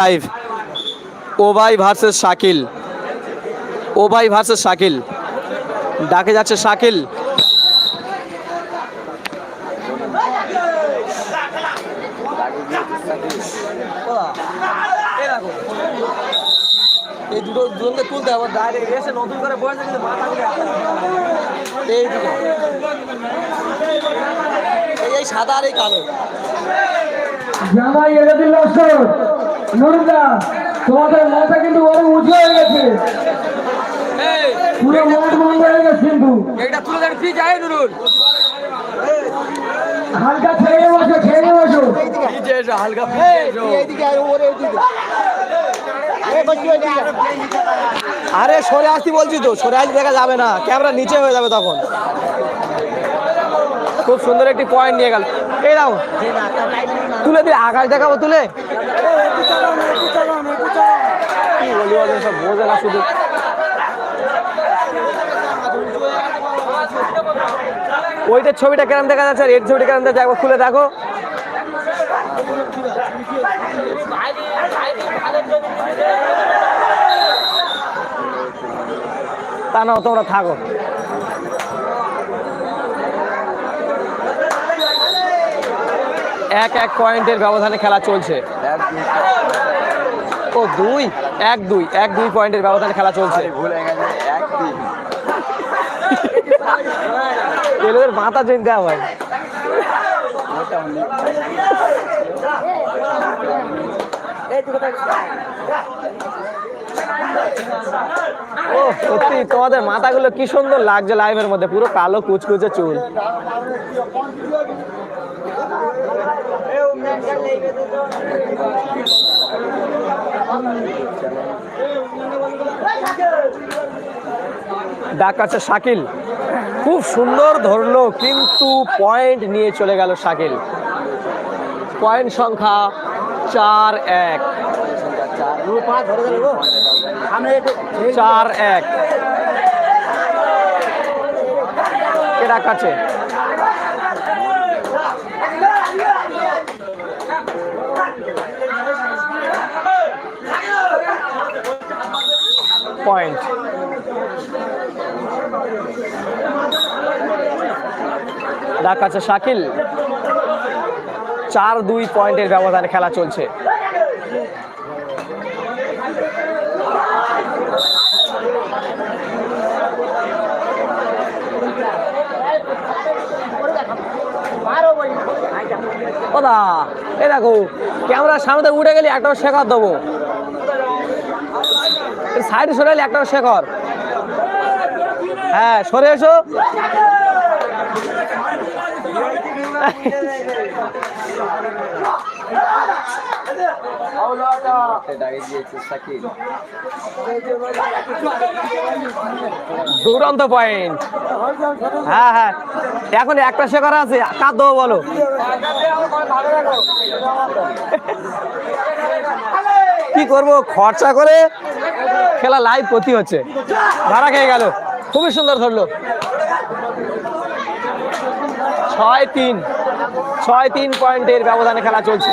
Live Obai versus Shakil Obai versus Shakil ডাকে যাচ্ছে শাকিল এই দুটো দুজনকে তুলতে হবে ডাইরেক্ট এসে নতুন করে বসে কিন্তু মাথা এই এই সাদা আর এই কালো। জামাই এনে দিল নুরুদা তোমাদের মাথা কিন্তু অনেক উঁচু হয়ে গেছে। পুরো মাঠ বন্ধ হয়ে গেছে কিন্তু। এটা তুলে দেন যায় নুরুল। হালকা ছেড়ে বসো ছেড়ে বসো। হালকা আরে সরে আসতে বলছি তো সরে আসতে দেখা যাবে না ক্যামেরা নিচে হয়ে যাবে তখন। খুব সুন্দর একটি পয়েন্ট নিয়ে গেল। এই দাও তুলে দিয়ে আকাশ দেখাবো তুলে। সব না শুধু ওইটার ছবিটা কেরম দেখা যাচ্ছে? আর এর ছবিটা কেরম দেখা যাচ্ছে? খুলে দেখো। তা নাও, তোমরা থাকো। এক এক পয়েন্টের ব্যবধানে খেলা চলছে। ও দুই? এক দুই এক দুই পয়েন্টের ব্যবধানে খেলা চলছে। এলোদের মাথা চেন দেওয়া হয়। ও সত্যি তোমাদের মাথাগুলো কি সুন্দর লাগছে লাইভের মধ্যে পুরো কালো কুচকুচে চুল। ডাক আছে শাকিল। খুব সুন্দর ধরলো, কিন্তু পয়েন্ট নিয়ে চলে গেল শাকিল। পয়েন্ট সংখ্যা চার এক। চার এক। কে ডাকাচ্ছে পয়েন্ট। ডাকাচ্ছে শাকিল। চার দুই পয়েন্টের ব্যবধানে খেলা চলছে। ওদা, এ দেখো, ক্যামেরার সামনে উঠে গেলে একটা শেখর দেবো। সাইডে সরে এলে একটা শেখর। হ্যাঁ সরে এসো। দুরন্ত পয়েন্ট হ্যাঁ হ্যাঁ। এখন একটা শেখর আছে কার দেবো বলো কি করব? খরচা করে খেলা লাইভ ক্ষতি হচ্ছে। ভাড়া খেয়ে গেল। খুবই সুন্দর ধরলো। ছয় তিন ছয় তিন পয়েন্টের ব্যবধানে খেলা চলছে।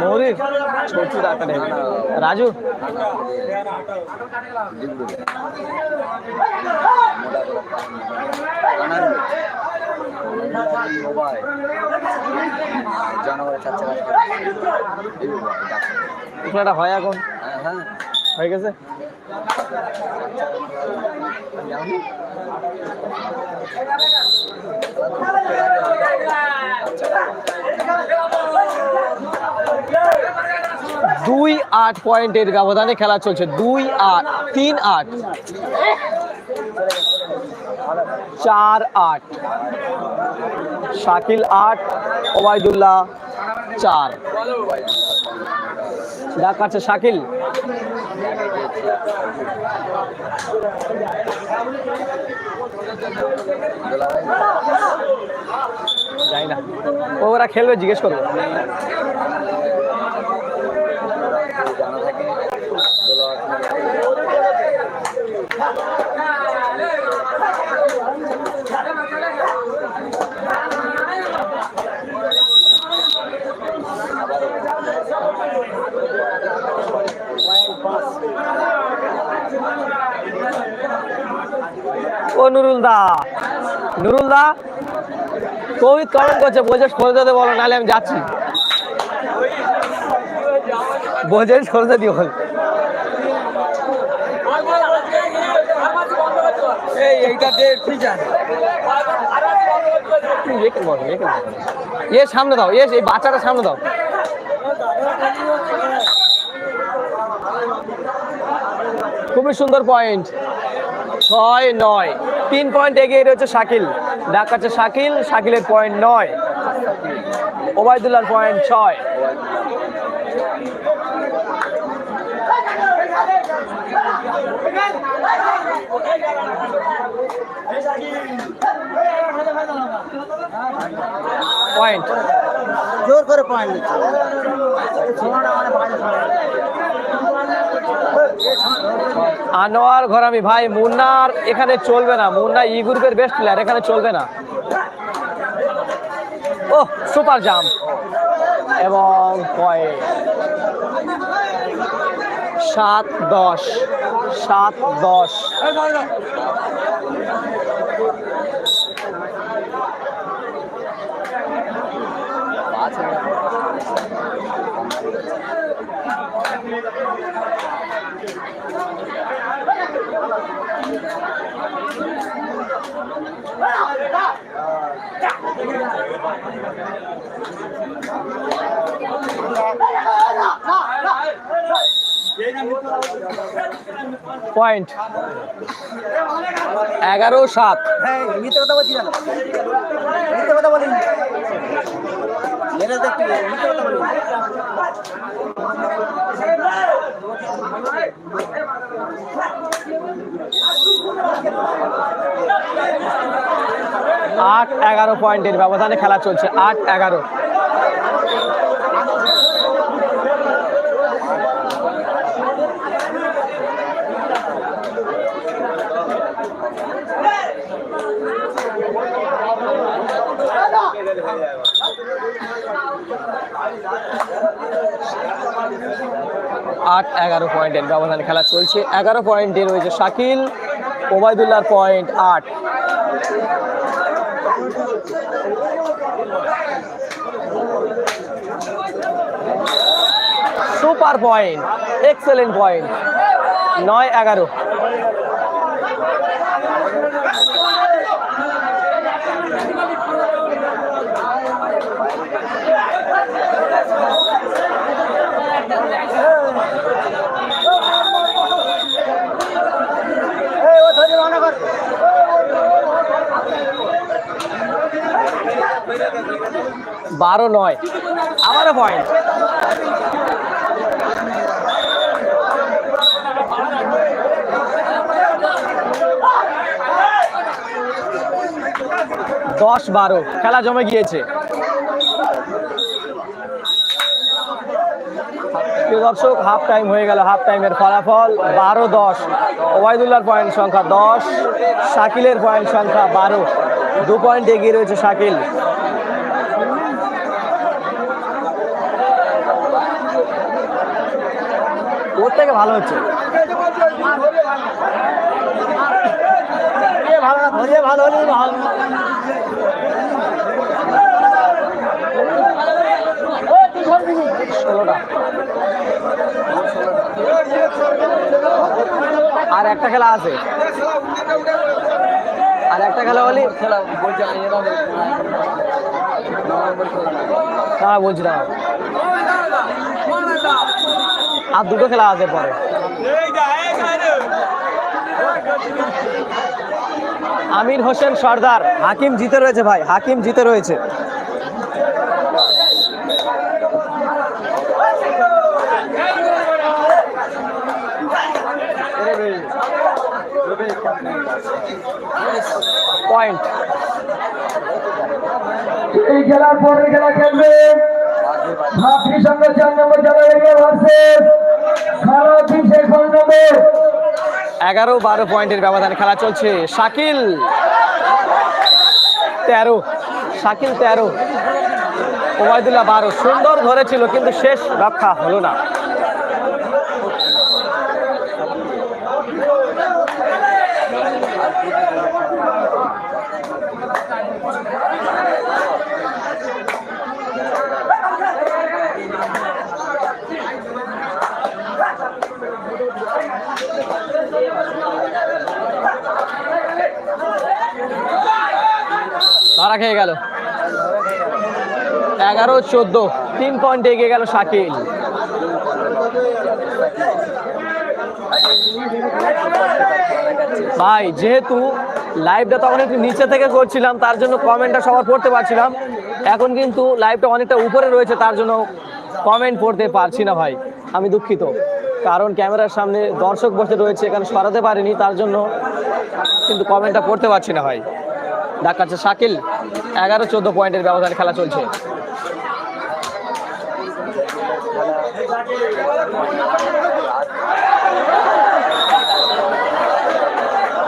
মৌরি ছোটু ডাক্তার রাজু। জানুয়ারি খেলাটা হয় এখন। হ্যাঁ। হয়ে গেছে? দুই আট পয়েন্টের ব্যবধানে খেলা চলছে। দুই আট, তিন আট, চার আট, শাকিল আট, ওবায়দুল্লাহ চার। ডাক কাটছে শাকিল। ওরা খেলবে জিজ্ঞেস করব। ও নুরুল দা নুরুল দা কবিত কমেন্ট করছে বোঝে সরে দিতে বলো নাহলে আমি যাচ্ছি। বোঝে সরে একে বল। এ সামনে দাও এ এই বাচ্চাটা সামনে দাও। খুবই সুন্দর পয়েন্ট ছয় নয়। তিন পয়েন্ট এগিয়ে রয়েছে শাকিল। ডাকাচ্ছে শাকিল শাকিলের পয়েন্ট নয়। ওবায়দুল্লাহর পয়েন্ট ছয়। পয়েন্ট জোর করে পয়েন্ট নিচ্ছে। আনোয়ার ঘরামি, ভাই, মুন্নার এখানে চলবে না। মুন্না ই গ্রুপের বেস্ট প্লেয়ার এখানে চলবে না। ও সুপার জাম্প এবং পয়েন্ট সাত দশ সাত দশ। পয়েন্ট এগারো, সাত। হ্যাঁ মিথ্যে কথা বলছি না। কথা বলিনি। মেরে দেখতে মিথ্যে কথা বলিনি। আট, এগারো পয়েন্টের ব্যবধানে খেলা চলছে। আট, এগারো। আট, এগারো পয়েন্টের ব্যবধানে খেলা চলছে। এগারো পয়েন্টে রয়েছে শাকিল, ওবায়দুল্লাহর পয়েন্ট আট। সুপার পয়েন্ট এক্সেলেন্ট পয়েন্ট নয় এগারো। বারো নয়। আবারও পয়েন্ট। দশ বারো। খেলা জমে গিয়েছে। দর্শক হাফ টাইম হয়ে গেল হাফ টাইমের ফলাফল, বারো দশ। ওবায়দুল্লাহর পয়েন্ট সংখ্যা দশ, শাকিলের পয়েন্ট সংখ্যা বারো। দু পয়েন্ট এগিয়ে রয়েছে শাকিল। ওর থেকে ভালো হচ্ছে? ধরে ভালো হলে ভালো আর একটা খেলা আছে। আর একটা খেলা হলি খেলা হ্যাঁ বলছি না আর দুটো খেলা আছে পরে। আমির হোসেন সর্দার। হাকিম জিতে রয়েছে ভাই, হাকিম জিতে রয়েছে। এই খেলার পরের খেলা খেলবে। হাফি সঙ্গে চার নম্বর জায়গা লেগে ভার্সেস খারাপ শেষ নম্বর এগারো, বারো পয়েন্টের ব্যবধানে খেলা চলছে। শাকিল, তেরো শাকিল তেরো, ওবায়দুল্লাহ বারো। সুন্দর ধরেছিল, কিন্তু শেষ রক্ষা হলো না। খেয়ে গেল। এগারো, চোদ্দ, তিন পয়েন্ট এগিয়ে গেল শাকিল। ভাই, যেহেতু লাইভটা তখন একটু নিচে থেকে করছিলাম, তার জন্য কমেন্টটা সবার পড়তে পারছিলাম। এখন কিন্তু লাইভটা অনেকটা উপরে রয়েছে, তার জন্য কমেন্ট পড়তে পারছি না ভাই। আমি দুঃখিত। কারণ ক্যামেরার সামনে দর্শক বসে রয়েছে, এখানে সরাতে পারিনি, তার জন্য কিন্তু কমেন্টটা পড়তে পারছি না ভাই। দেখাচ্ছে শাকিল। এগারো, চোদ্দ পয়েন্টের ব্যবধানে খেলা চলছে।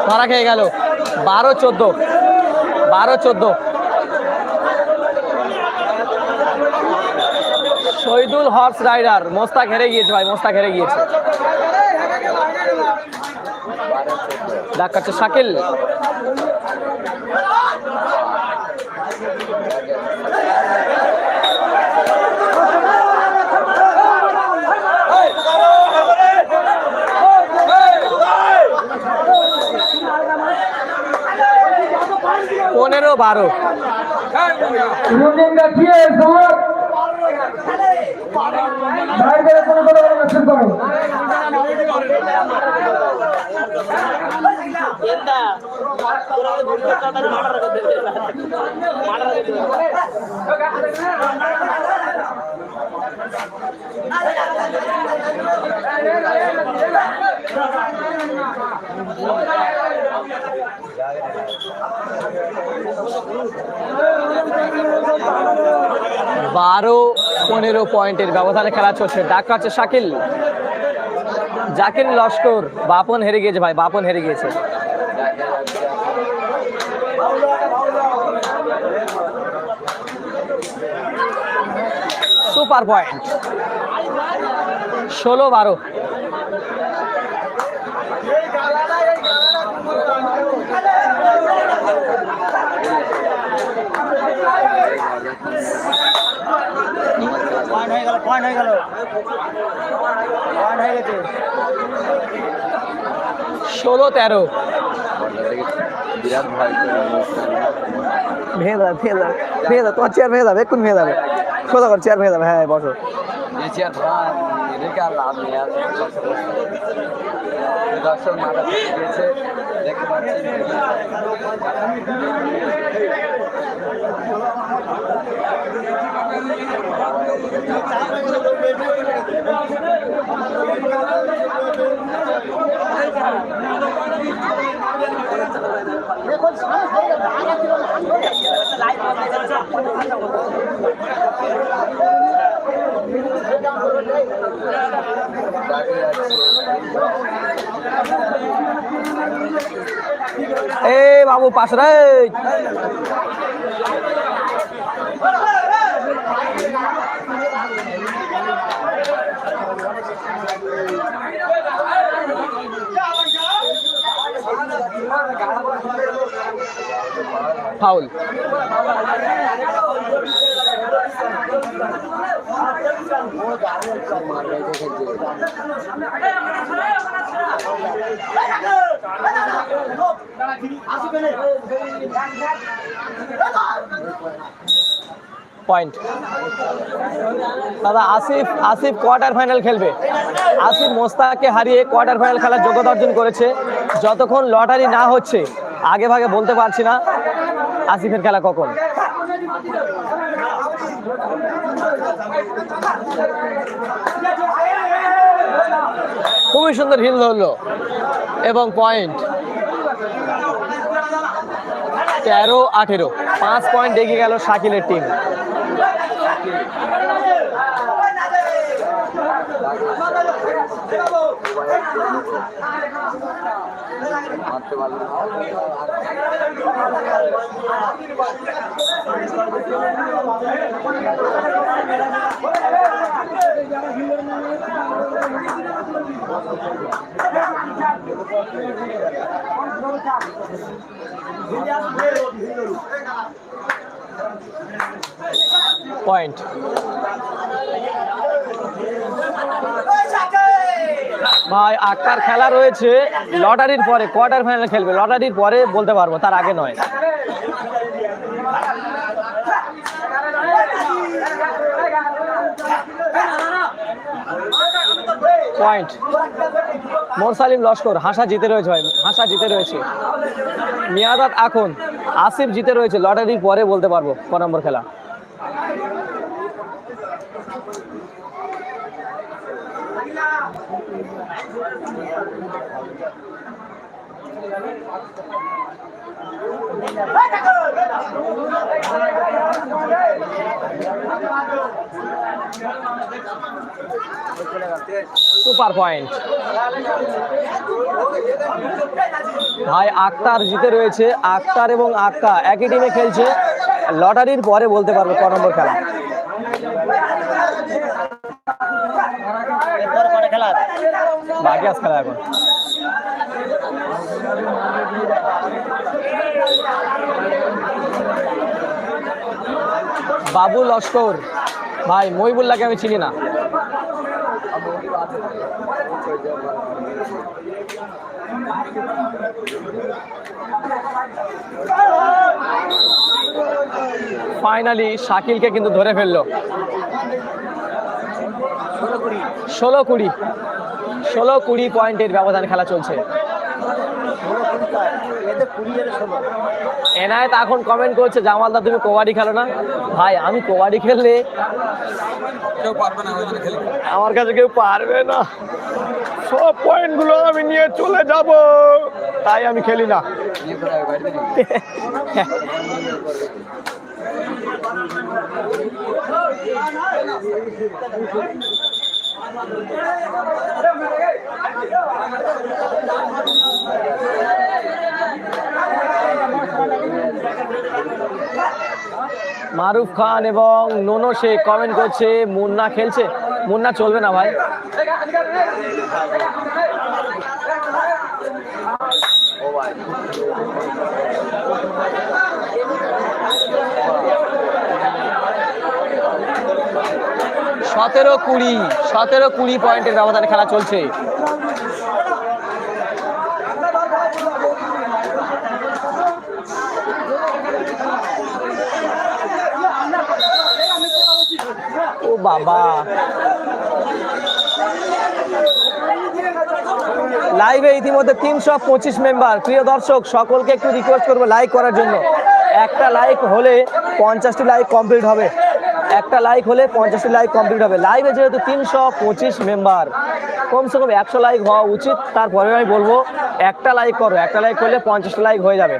ধরা খেয়ে গেল। বারো, চোদ্দ। বারো, চোদ্দ। শহীদুল হর্স রাইডার, মোস্তাক হেরে গিয়েছে ভাই, মোস্তাক হেরে গিয়েছে। দেখাচ্ছে শাকিল। baru. Thank you. বারো, পনেরো পয়েন্টের ব্যবধানে খেলা চলছে। ডাক কাছে শাকিল। জাকির লস্কর, বাপন হেরে গিয়েছে ভাই, বাপন হেরে গিয়েছে। Super point. ষোলো, বারো। পয়েন্ট হয়ে গেল পয়েন্ট হয়ে গেল। পয়েন্ট হয়ে গেছে। ষোলো তেরো। বিরাট ভয় ভেঙে যাবে ভেঙে যাবে ভেঙে যাবে তোমার চেয়ার ভেঙে যাবে এক্ষুনি ভেঙে যাবে সোজা কর চেয়ার ভেঙে যাবে হ্যাঁ বসো। আর এদেরকে আর লাভ নেই আর দর্শক মাথা গিয়েছে দেখতে পাচ্ছি এ বাবু পাশে রে ফাউল। পয়েন্ট দাদা, আসিফ আসিফ কোয়ার্টার ফাইনাল খেলবে। আসিফ মোস্তাককে হারিয়ে কোয়ার্টার ফাইনাল খেলার যোগ্যতা অর্জন করেছে। যতক্ষণ লটারি না হচ্ছে, আগে ভাগে বলতে পারছি না। আসিফের খেলা কখন? খুবই সুন্দর হিল ধরলো এবং পয়েন্ট তেরো, আঠেরো। পাঁচ পয়েন্ট এগিয়ে গেল শাকিলের টিম। পয়েন্ট ভাই আক্কার খেলা রয়েছে। লটারির পরে কোয়ার্টার ফাইনাল খেলবে। লটারির পরে বলতে পারব, তার আগে নয়। পয়েন্ট মোরসালিম লস্কর, হাসা জিতে রয়েছে ভাই, হাসা জিতে রয়েছে। মিয়াদাত এখন আসিফ জিতে রয়েছে, লটারির পরে বলতে পারব, ক নম্বর খেলা। Super point. ভাই, আক্তার জিতে রয়েছে। আক্তার এবং আক্কা একই টিমে খেলছে। লটারির পরে বলতে পারব ক নম্বর খেলা। খেলা এখন। বাবু লস্কর। ভাই মহিবুল্লাহকে আমি চিনি না। ফাইনালি শাকিলকে কিন্তু ধরে ফেলল। ষোলো কুড়ি ষোলো কুড়ি পয়েন্টের ব্যবধান খেলা চলছে। ষোলো। এনায়েত এখন কমেন্ট করছে, জামালদা, তুমি কবাডি খেলো না? ভাই, আমি কবাডি খেললে আমার কাছে কেউ পারবে না। সব পয়েন্টগুলো আমি নিয়ে চলে যাব, তাই আমি খেলি না। মারুফ খান এবং নোনো শেখ কমেন্ট করছে মুন্না খেলছে। মুন্না চলবে না ভাই। সতেরো কুড়ি সতেরো কুড়ি পয়েন্টের ব্যবধানে খেলা চলছে। ও বাবা। লাইভে ইতিমধ্যে তিনশো পঁচিশ মেম্বার প্রিয় দর্শক, সকলকে একটু রিকোয়েস্ট করব লাইক করার জন্য। একটা লাইক হলে পঞ্চাশটি লাইক কমপ্লিট হবে। একটা লাইক হলে পঞ্চাশটি লাইক কমপ্লিট হবে। লাইভে যেহেতু তিনশো পঁচিশ মেম্বার কমসে কম একশো লাইক হওয়া উচিত। তারপরে আমি বলব, একটা লাইক করো। একটা লাইক করলে পঞ্চাশটা লাইক হয়ে যাবে।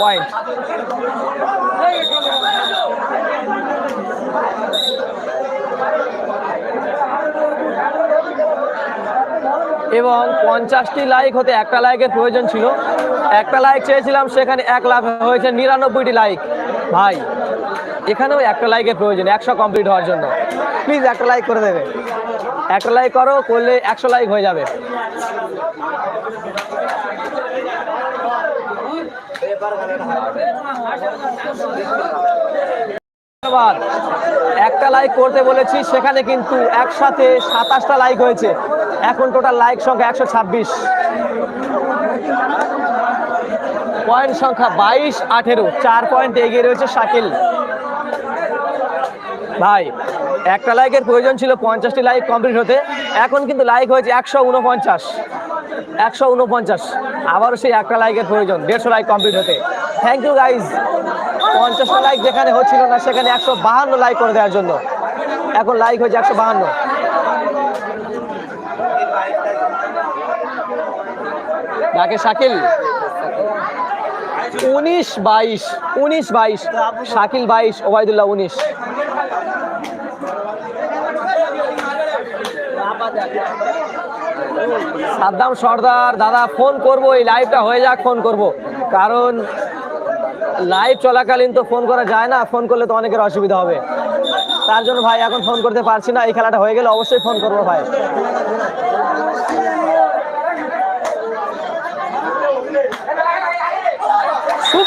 পয়েন্ট এবং পঞ্চাশটি লাইক হতে একটা লাইকের প্রয়োজন ছিল। একটা লাইক চেয়েছিলাম, সেখানে এক লাখ হয়েছে নিরানব্বইটি লাইক ভাই, এখানেও একটা লাইকের প্রয়োজন, একশো কমপ্লিট হওয়ার জন্য। প্লিজ একটা লাইক করে দেবে। একটা লাইক করো, করলে একশো লাইক হয়ে যাবে। ধন্যবাদ। একটা লাইক করতে বলেছি, সেখানে কিন্তু একসাথে সাতাশটা লাইক হয়েছে। এখন টোটাল লাইক সংখ্যা একশো ছাব্বিশ। পয়েন্ট সংখ্যা বাইশ, আঠেরো, চার পয়েন্ট এগিয়ে রয়েছে শাকিল। ভাই, একটা লাইকের প্রয়োজন ছিল পঞ্চাশটি লাইক কমপ্লিট হতে। এখন কিন্তু লাইক হয়েছে একশো উনপঞ্চাশ। একশো উনপঞ্চাশ। আবারও সেই একটা লাইকের প্রয়োজন, দেড়শো লাইক কমপ্লিট হতে। থ্যাংক ইউ গাইজ পঞ্চাশটা লাইক যেখানে হচ্ছিল না, সেখানে একশো বাহান্ন লাইক করে দেওয়ার জন্য। এখন লাইক হয়েছে একশো বাহান্ন। ডাকে শাকিল। উনিশ বাইশ উনিশ বাইশ, শাকিল বাইশ, ওবায়দুল্লাহ উনিশ। সাদ্দাম সর্দার, দাদা, ফোন করব, এই লাইভটা হয়ে যাক, ফোন করব। কারণ লাইভ চলাকালীন তো ফোন করা যায় না, ফোন করলে তো অনেকের অসুবিধা হবে। তার জন্য ভাই, এখন ফোন করতে পারছি না, এই খেলাটা হয়ে গেলে অবশ্যই ফোন করব ভাই।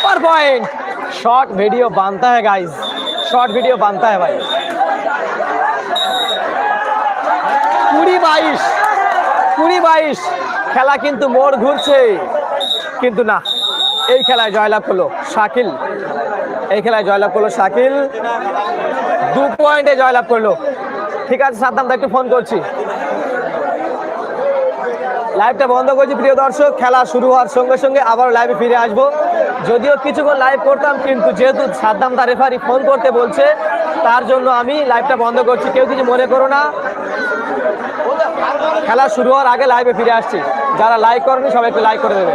सुपर पॉइंट शॉर्ट वीडियो बनता है गाइस शॉर्ट वीडियो बनता है भाई কুড়ি বাইশ কুড়ি বাইশ খেলা কিন্তু মোড় ঘুরছে কিন্তু না এই খেলায় জয়লাভ করলো শাকিল এই খেলায় জয়লাভ করলো শাকিল দু পয়েন্টে জয়লাভ করলো ঠিক আছে সাদ্দাম দা একটু ফোন করছি লাইভটা বন্ধ করছি প্রিয় দর্শক খেলা শুরু হওয়ার সঙ্গে সঙ্গে আবার লাইভে ফিরে আসব যদিও কিছুক্ষণ লাইভ করতাম, কিন্তু যেহেতু সাদ্দাম দা রেফারি ফোন করতে বলছে, তার জন্য আমি লাইভটা বন্ধ করছি। কেউ কিছু মনে করো না। খেলা শুরু হওয়ার আগে লাইভে ফিরে আসছি। যারা লাইক করেনি, সবাই একটু লাইক করে দেবে।